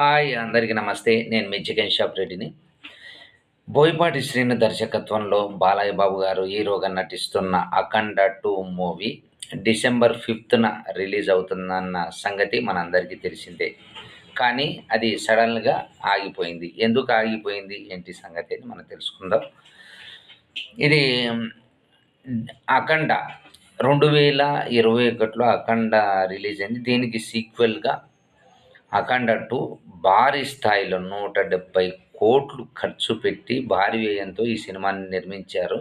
Hi అందరికీ నమస్తే. నేను మీ చికెన్ షాప్ రెడ్డిని. బోయపాటి శ్రీను దర్శకత్వంలో బాలయ్య బాబు గారు హీరోగా నటిస్తున్న అఖండ టూ మూవీ డిసెంబర్ ఫిఫ్త్న రిలీజ్ అవుతుందన్న సంగతి మనందరికీ తెలిసిందే. కానీ అది సడన్గా ఆగిపోయింది. ఎందుకు ఆగిపోయింది? ఏంటి సంగతి అని మనం తెలుసుకుందాం. ఇది అఖండ రెండు వేల ఇరవై ఒకటిలో అఖండ రిలీజ్ అయింది. దీనికి సీక్వెల్గా అఖండ టూ భారీ స్థాయిలో నూట డెబ్బై కోట్లు ఖర్చు పెట్టి భారీ వ్యయంతో ఈ సినిమాని నిర్మించారు.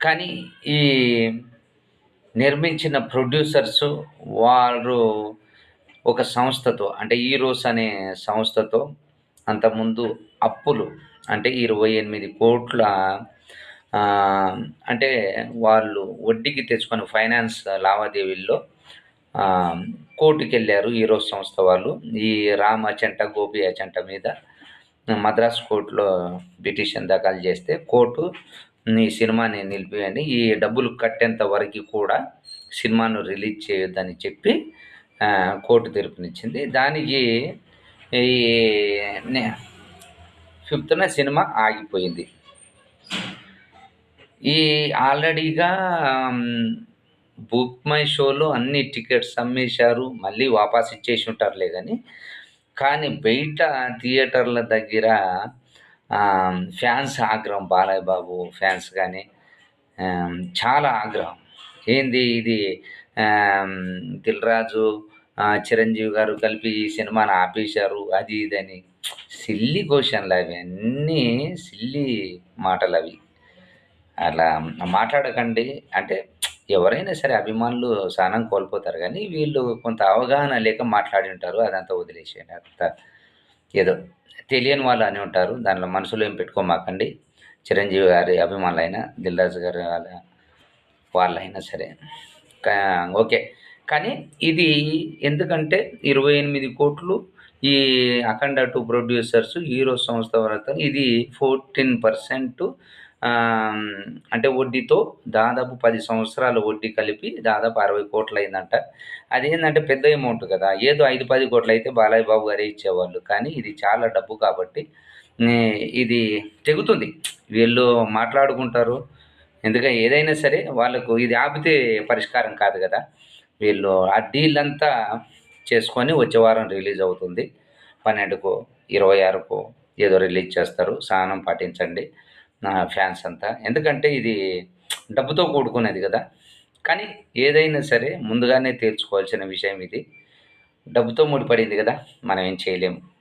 కానీ ఈ నిర్మించిన ప్రొడ్యూసర్స్ వారు ఒక సంస్థతో అంటే ఈరోస్ అనే సంస్థతో అంతకుముందు అప్పులు అంటే ఇరవై ఎనిమిది కోట్ల అంటే వాళ్ళు వడ్డీకి తెచ్చుకొని ఫైనాన్స్ లావాదేవీల్లో కోర్టుకి వెళ్ళారు ఈరోజు సంస్థ వాళ్ళు. ఈ రామ్ అచంట గోపి అచంట మీద మద్రాస్ కోర్టులో పిటిషన్ దాఖలు చేస్తే కోర్టు ఈ సినిమాని నిలిపివేయండి. ఈ డబ్బులు కట్టేంత వరకు కూడా సినిమాను రిలీజ్ చేయొద్దని చెప్పి కోర్టు తీర్పునిచ్చింది. దానికి ఈ ఫిఫ్త్న సినిమా ఆగిపోయింది. ఈ ఆల్రెడీగా బుక్ మై షోలో అన్ని టికెట్స్ అమ్మేశారు మళ్ళీ వాపస్ ఇచ్చేసి ఉంటారులే కానీ కానీ బయట థియేటర్ల దగ్గర ఫ్యాన్స్ ఆగ్రహం బాలయ్య బాబు ఫ్యాన్స్ కానీ చాలా ఆగ్రహం. ఏంది ఇది దిల్రాజు చిరంజీవి గారు కలిపి ఈ సినిమాని ఆపేశారు అది ఇది అని. సిల్లి క్వశ్చన్లు అవి అన్నీ సిల్లి మాటలు అవి. అలా మాట్లాడకండి. అంటే ఎవరైనా సరే అభిమానులు సహనం కోల్పోతారు. కానీ వీళ్ళు కొంత అవగాహన లేక మాట్లాడి ఉంటారు. అదంతా వదిలేసేయండి. అంత ఏదో తెలియని వాళ్ళు అని ఉంటారు. దానిలో మనసులో ఏం పెట్టుకోమాకండి. చిరంజీవి గారి అభిమానులైనా దిల్రాజు గారి వాళ్ళ వాళ్ళైనా సరే. ఓకే. కానీ ఇది ఎందుకంటే ఇరవై ఎనిమిది కోట్లు ఈ అఖండ టూ ప్రొడ్యూసర్స్ హీరో సంస్థ వరకు ఇది ఫోర్టీన్ పర్సెంట్ అంటే వడ్డీతో దాదాపు పది సంవత్సరాల వడ్డీ కలిపి దాదాపు అరవై కోట్లు అయిందంట అదేంటంటే పెద్ద అమౌంట్ కదా. ఏదో ఐదు పది కోట్లు అయితే బాలయ్య బాబు గారే ఇచ్చేవాళ్ళు. కానీ ఇది చాలా డబ్బు కాబట్టి ఇది తెగుతుంది. వీళ్ళు మాట్లాడుకుంటారు. ఎందుకంటే ఏదైనా సరే వాళ్ళకు ఇది ఆపితే పరిష్కారం కాదు కదా. వీళ్ళు ఆ డీల్ అంతా చేసుకొని వచ్చే వారం రిలీజ్ అవుతుంది. పన్నెండుకు ఇరవై ఆరుకో ఏదో రిలీజ్ చేస్తారు. సహనం పాటించండి. నా ఫ్యాన్స్ అంతా. ఎందుకంటే ఇది డబ్బుతో కూడుకునేది కదా. కానీ ఏదైనా సరే ముందుగానే తేల్చుకోవాల్సిన విషయం ఇది. డబ్బుతో ముడిపడింది కదా. మనం ఏం చేయలేము.